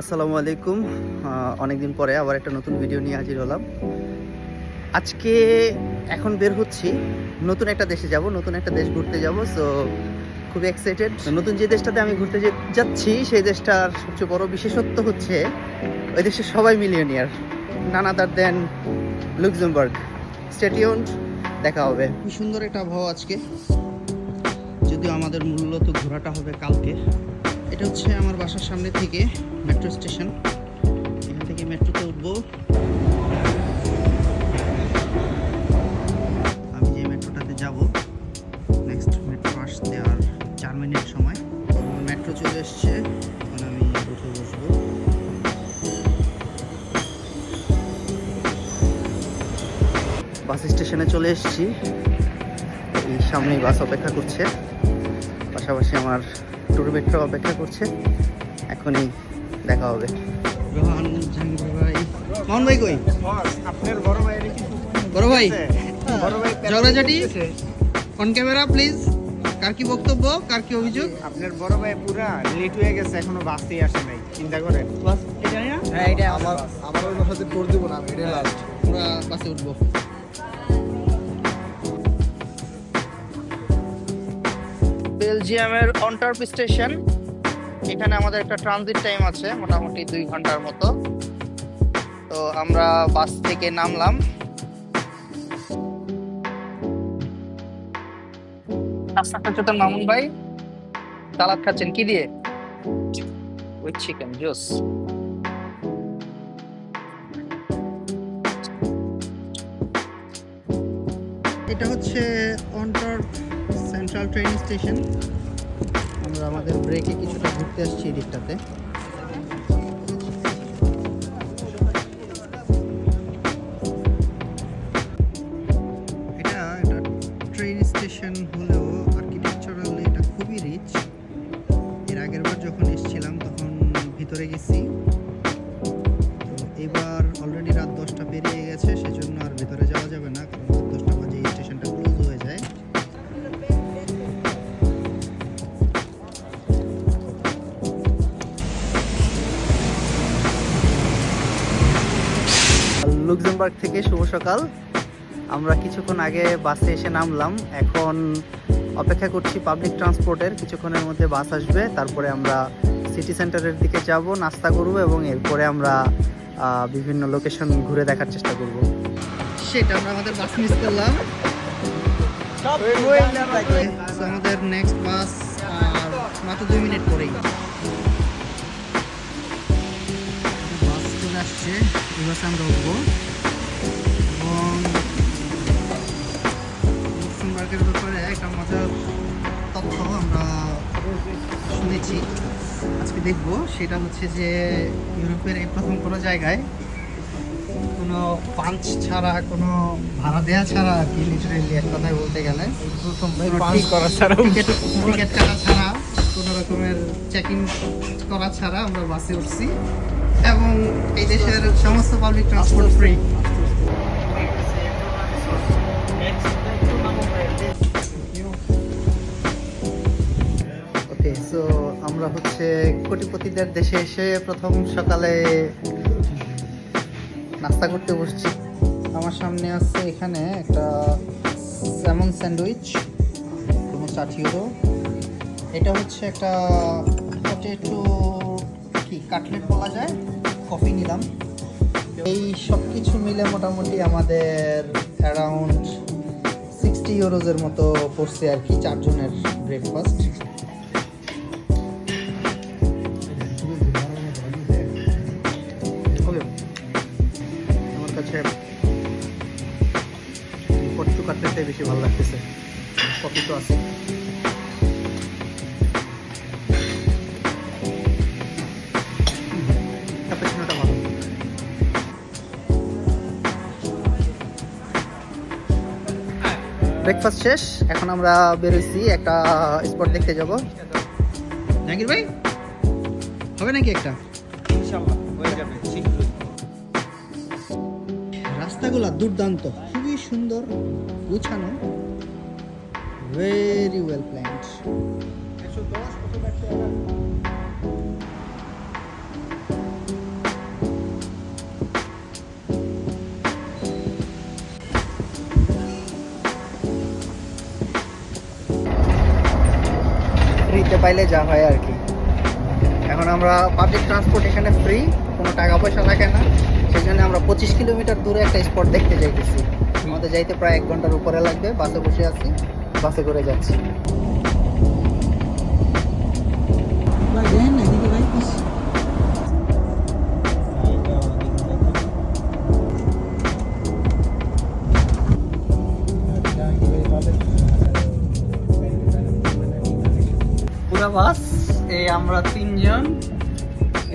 আসসালামু আলাইকুম। অনেক দিন পরে আবার একটা নতুন ভিডিও নিয়ে হাজির হলাম। আজকে এখন বের হচ্ছি। নতুন একটা দেশে যাব, নতুন একটা দেশ ঘুরতে যাব সো খুবই এক্সাইটেড নতুন যে দেশটাতে আমি ঘুরতে যাচ্ছি, সেই দেশটার সবচেয়ে বড় বিশেষত্ব হচ্ছে ওই দেশের সবাই millionaire none other than Luxembourg stay tuned দেখা হবে। কি সুন্দর একটা আবহাওয়া আজকে। যদিও আমাদের মূলত ঘোরাটা হবে কালকে। এটা হচ্ছে আমার বাসার সামনে থেকে মেট্রো স্টেশন। এখান থেকে মেট্রোতে উঠবো। আমি যে মেট্রোটাতে যাব নেক্সট মেট্রো আসতে আর চার মিনিট সময়। মেট্রো চলে এসছে, এখন আমি উঠে বসবো। বাস স্টেশনে চলে এসেছি। এই সামনেই বাস অপেক্ষা করছে। পাশাপাশি আমার ট্যুর মেট্রো অপেক্ষা করছে। এখনই দেখা হবে। ভাই মোহন ভাই কই? আপনার বড় কি বড় ভাই বড় ভাই ঝগড়াঝাটি অন ক্যামেরা প্লিজ কার কি বক্তব্য কার কি অভিযোগ? আপনার বড় ভাই পুরা লেট হয়ে গেছে এখনও বাসতেই আসে নাই। চিন্তা করেন। হ্যাঁ এটা আমার আমার ওই বাসাতে টোর দিব না এটা লাস্ট আমরা বাসে উঠবো। বেলজিয়ামের অন্টার্প স্টেশন। এখানে আমাদের একটা ট্রানজিট টাইম আছে, মোটামুটি দুই ঘণ্টার মতো। তো আমরা বাস থেকে নামলাম। মামুন ভাই সালাদ খাচ্ছেন, কি দিয়ে? উইথ চিকেন জুস এটা হচ্ছে অন্টার সেন্ট্রাল ট্রেন স্টেশন আমরা আমাদের ব্রেকে কিছুটা ঘুরতে আসছি এই লুক্সেমবার্গ থেকে শুভ সকাল। আমরা কিছুক্ষণ আগে বাসে এসে নামলাম। এখন অপেক্ষা করছি পাবলিক ট্রান্সপোর্টের কিছুক্ষণের মধ্যে বাস আসবে। তারপরে আমরা সিটি সেন্টারের দিকে যাব নাস্তা করব এবং এরপরে আমরা বিভিন্ন লোকেশন ঘুরে দেখার চেষ্টা করব। সেটা আমরা আমাদের বাস মিস করলাম। আমাদের নেক্সট বাস মাত্র দুই মিনিট পরেই। বাস চলে আসছে। এই বাসে আমরা উঠবো। এবং লুক্সেমবার্গের ব্যাপারে একটা মজার তথ্য আমরা শুনেছি। আজকে দেখব সেটা হচ্ছে যে ইউরোপের এই প্রথম কোনো জায়গায় কোনো পাঞ্চ ছাড়া কোনো ভাড়া দেওয়া ছাড়া আর কি লিটারেলি এক কথায় বলতে গেলে। প্রথম করা টিকিট কাটা ছাড়া কোনো রকমের চেক ইন করা ছাড়া আমরা বাসে উঠছি। এবং এই দেশের সমস্ত পাবলিক ট্রান্সপোর্ট ফ্রি আমরা হচ্ছে কোটিপতিদের দেশে এসে প্রথম সকালে নাস্তা করতে বসছি। আমার সামনে আছে এখানে একটা স্যামন স্যান্ডউইচ কোনো ইউরো এটা হচ্ছে একটা পটেটো কি কাটলেট বলা যায়? কফি নিলাম। এই সব কিছু মিলে মোটামুটি আমাদের অ্যারাউন্ড সিক্সটি ইউরোজের মতো পড়ছে আর কি চারজনের ব্রেকফাস্ট বেশি ভালো লাগতেছে। কফি তো আছে। ব্রেকফাস্ট শেষ। এখন আমরা বেরোইছি একটা স্পট দেখতে যাব। জাহাঙ্গীর ভাই হবে নাকি একটা? ইনশাআল্লাহ হয়ে যাবে শীঘ্রই। রাস্তাগুলো দুর্দান্ত। সুন্দর গুছানো। ভেরি ওয়েল প্ল্যান্ড ফ্রিতে পাইলে যা হয় আর কি। এখন আমরা পাবলিক ট্রান্সপোর্ট এখানে ফ্রি কোনো টাকা পয়সা লাগে না। সেখানে আমরা পঁচিশ কিলোমিটার দূরে একটা স্পট দেখতে যাইতেছি। আমাদের যাইতে প্রায় এক ঘণ্টার উপরে লাগবে, বাসে বসে আছি, বাসে করে যাচ্ছি। আমরা তিনজন,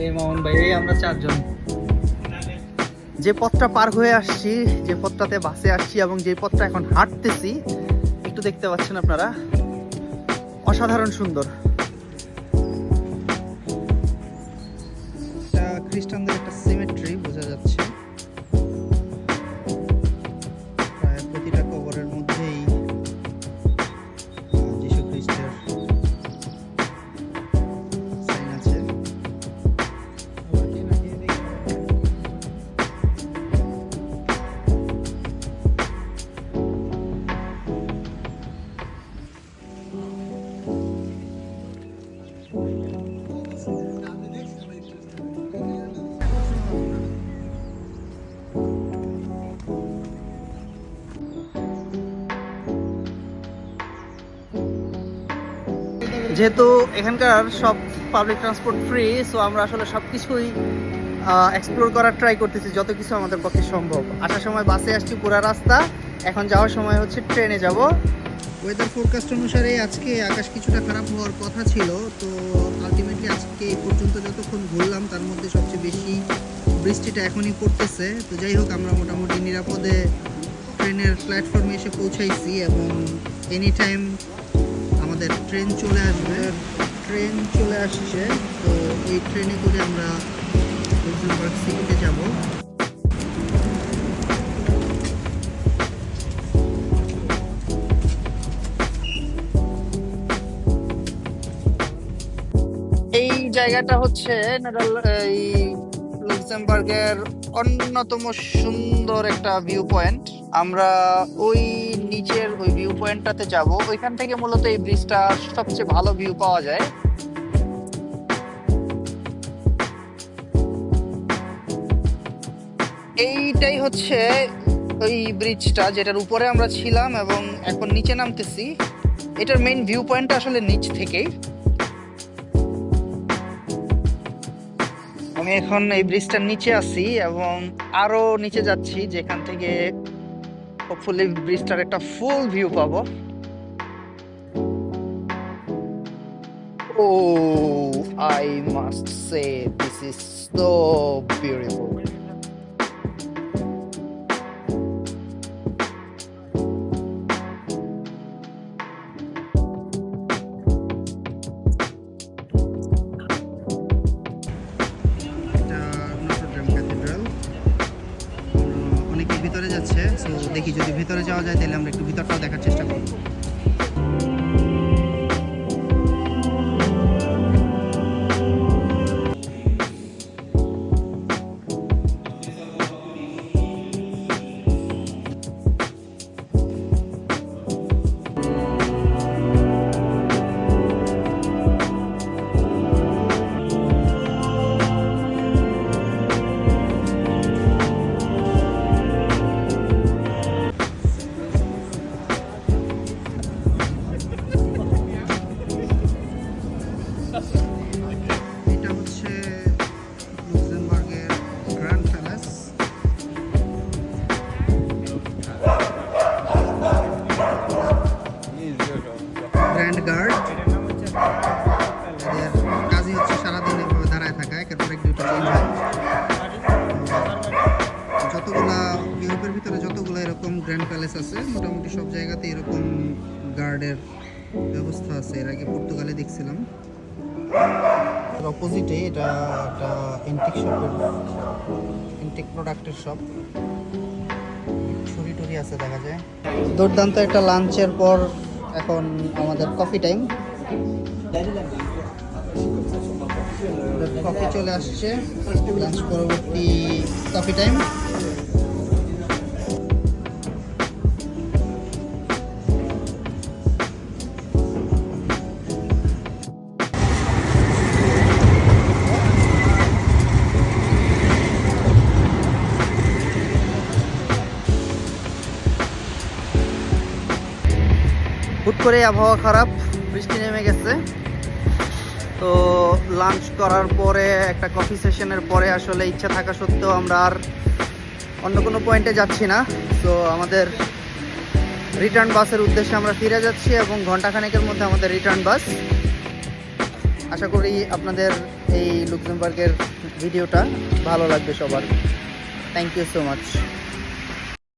এই মামুন ভাই, এই আমরা চারজন। যে পথটা পার হয়ে আসছি, যে পথটাতে বাসে আসছি এবং যে পথটা এখন হাঁটতেছি, একটু দেখতে পাচ্ছেন আপনারা? অসাধারণ সুন্দর। খ্রিস্টানদের একটা সিমেট্রি বোঝা যাচ্ছে। প্রায় প্রতিটা যেহেতু এখানকার সব পাবলিক ট্রান্সপোর্ট ফ্রি সো আমরা আসলে সব কিছুই এক্সপ্লোর করার ট্রাই করতেছি, যত কিছু আমাদের পক্ষে সম্ভব। আসার সময় বাসে আসছি পুরা রাস্তা, এখন যাওয়ার সময় হচ্ছে ট্রেনে যাব। ওয়েদার ফোরকাস্ট অনুসারে আজকে আকাশ কিছুটা খারাপ হওয়ার কথা ছিল, তো আলটিমেটলি আজকে এই পর্যন্ত যতক্ষণ ঘুরলাম, তার মধ্যে সবচেয়ে বেশি বৃষ্টিটা এখনই পড়তেছে। তো যাই হোক, আমরা মোটামুটি নিরাপদে ট্রেনের প্ল্যাটফর্মে এসে পৌঁছাইছি এবং এনি টাইম আমাদের ট্রেন চলে আসবে। ট্রেন চলে আসছে, তো এই ট্রেনে করে আমরা লুক্সেমবার্গ সিটিতে যাব। এই জায়গাটা হচ্ছে লুক্সেমবার্গের অন্যতম সুন্দর একটা ভিউ পয়েন্ট আমরা ওই নিচের ওই ভিউ পয়েন্টটাতে যাব। ওইখান থেকে মূলত এই ব্রিজটা সবচেয়ে ভালো ভিউ পাওয়া যায়। এইটাই হচ্ছে ওই ব্রিজটা যেটার উপরে আমরা ছিলাম এবং এখন নিচে নামতেছি। এটার মেইন ভিউ পয়েন্টটা আসলে নিচ থেকেই। আমি এখন এই ব্রিজটার নিচে আছি এবং আরও নিচে যাচ্ছি, যেখান থেকে হোপফুলি ব্রিজটার একটা ফুল ভিউ পাবো। ও I must say this is so beautiful দেখি যদি ভেতরে যাওয়া যায় তাহলে আমরা একটু ভিতরটাও দেখার চেষ্টা করব। প্যালেস আছে। মোটামুটি সব জায়গাতে এরকম গার্ডের ব্যবস্থা আছে। এর আগে পর্তুগালে দেখছিলাম। অপোজিটে এটা একটা এন্টিক শপের এন্টিক প্রোডাক্টের শপ ছুরি টুরি আছে দেখা যায়। দুর্দান্ত একটা লাঞ্চের পর এখন আমাদের কফি টাইম কফি চলে আসছে। লাঞ্চ পরবর্তী কফি টাইম করে আবহাওয়া খারাপ, বৃষ্টি নেমে গেছে। তো লাঞ্চ করার পরে, একটা কফি সেশনের পরে আসলে ইচ্ছা থাকা সত্ত্বেও আমরা আর অন্য কোনো পয়েন্টে যাচ্ছি না। তো আমাদের রিটার্ন বাসের উদ্দেশ্যে আমরা ফিরে যাচ্ছি এবং ঘন্টাখানেকের মধ্যে আমাদের রিটার্ন বাস আশা করি আপনাদের এই লুক্সেমবার্গের ভিডিওটা ভালো লাগবে সবার। Thank you so much